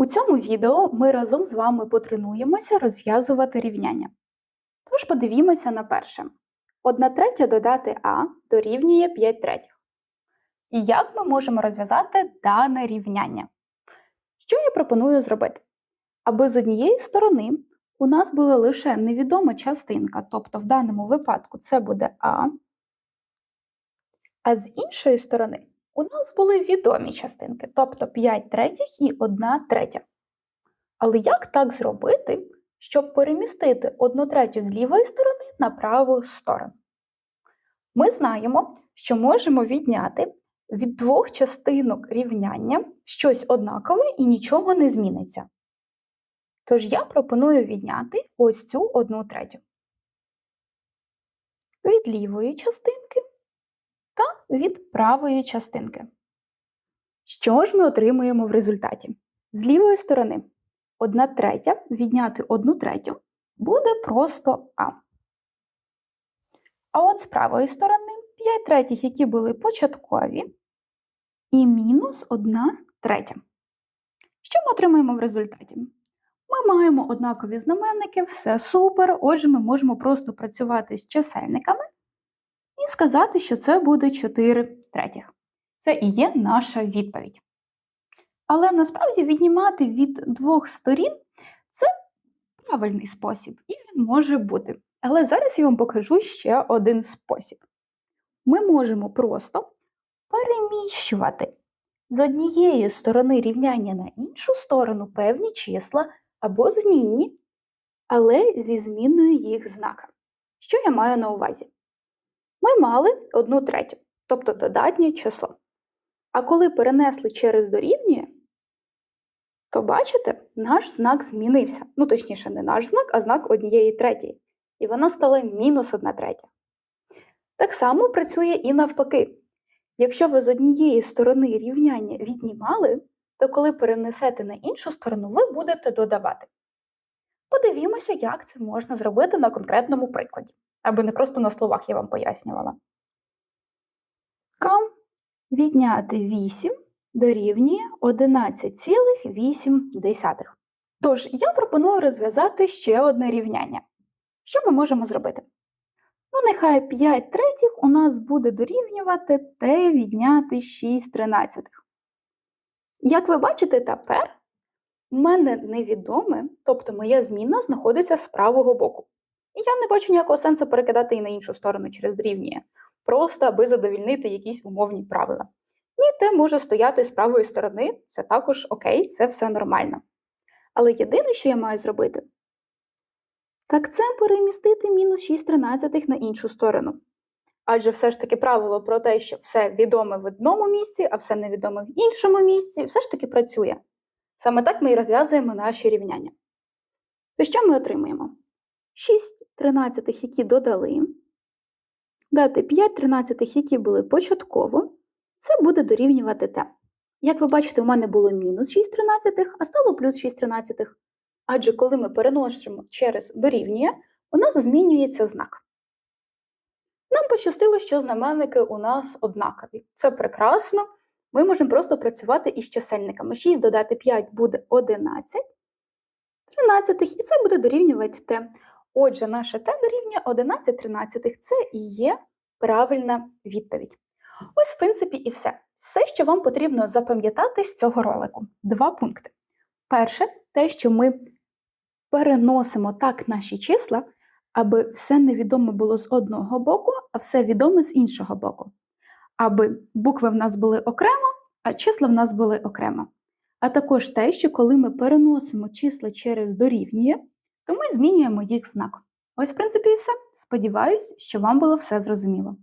У цьому відео ми разом з вами потренуємося розв'язувати рівняння. Тож подивімося на перше. 1 третя додати А дорівнює 5 третіх. І як ми можемо розв'язати дане рівняння? Що я пропоную зробити? Аби з однієї сторони у нас була лише невідома частинка, тобто в даному випадку це буде А, а з іншої сторони у нас були відомі частинки, тобто 5 третіх і 1 третя. Але як так зробити, щоб перемістити 1 третю з лівої сторони на праву сторону? Ми знаємо, що можемо відняти від двох частинок рівняння щось однакове і нічого не зміниться. Тож я пропоную відняти ось цю 1 третю. Від лівої частинки від правої частинки. Що ж ми отримуємо в результаті? З лівої сторони 1 третя відняти 1 третю буде просто А. А от з правої сторони 5 третіх, які були початкові, і мінус 1 третя. Що ми отримаємо в результаті? Ми маємо однакові знаменники, все супер, отже, ми можемо просто працювати з чисельниками сказати, що це буде 4 третіх. Це і є наша відповідь. Але насправді віднімати від двох сторін це правильний спосіб, і він може бути. Але зараз я вам покажу ще один спосіб. Ми можемо просто переміщувати з однієї сторони рівняння на іншу сторону певні числа або змінні, але зі зміною їх знака. Що я маю на увазі? Ми мали одну третю, тобто додатнє число. А коли перенесли через дорівнює, то бачите, наш знак змінився. Ну, точніше, не наш знак, а знак однієї третьої. І вона стала мінус одна третя. Так само працює і навпаки. Якщо ви з однієї сторони рівняння віднімали, то коли перенесете на іншу сторону, ви будете додавати. Подивімося, як це можна зробити на конкретному прикладі, аби не просто на словах я вам пояснювала. К відняти 8 дорівнює 11,8. Тож, я пропоную розв'язати ще одне рівняння. Що ми можемо зробити? Ну, нехай 5 третіх у нас буде дорівнювати t відняти 6 тринадцятих. Як ви бачите, тепер у мене невідоме, тобто моя зміна знаходиться з правого боку. І я не бачу ніякого сенсу перекидати її на іншу сторону через дорівнює, просто аби задовільнити якісь умовні правила. Ні, те може стояти з правої сторони, це також окей, це все нормально. Але єдине, що я маю зробити, так це перемістити мінус 6 тринадцятих на іншу сторону. Адже все ж таки правило про те, що все відоме в одному місці, а все невідоме в іншому місці, все ж таки працює. Саме так ми і розв'язуємо наші рівняння. То що ми отримуємо? 6 тринадцятих, які додали, дати 5 тринадцятих, які були початково, це буде дорівнювати t. Як ви бачите, у мене було мінус 6 тринадцятих, а стало плюс 6 тринадцятих. Адже коли ми переносимо через дорівнює, у нас змінюється знак. Нам пощастило, що знаменники у нас однакові. Це прекрасно. Ми можемо просто працювати із чисельниками. 6 додати 5 буде 11 13, і це буде дорівнювати t. Отже, наше t дорівнює 11 13. Це і є правильна відповідь. Ось, в принципі, і все. Все, що вам потрібно запам'ятати з цього ролику. Два пункти. Перше, те, що ми переносимо так наші числа, аби все невідоме було з одного боку, а все відоме з іншого боку. Аби букви в нас були окремо, а числа в нас були окремо. А також те, що коли ми переносимо числа через дорівнює, то ми змінюємо їх знак. Ось, в принципі, і все. Сподіваюсь, що вам було все зрозуміло.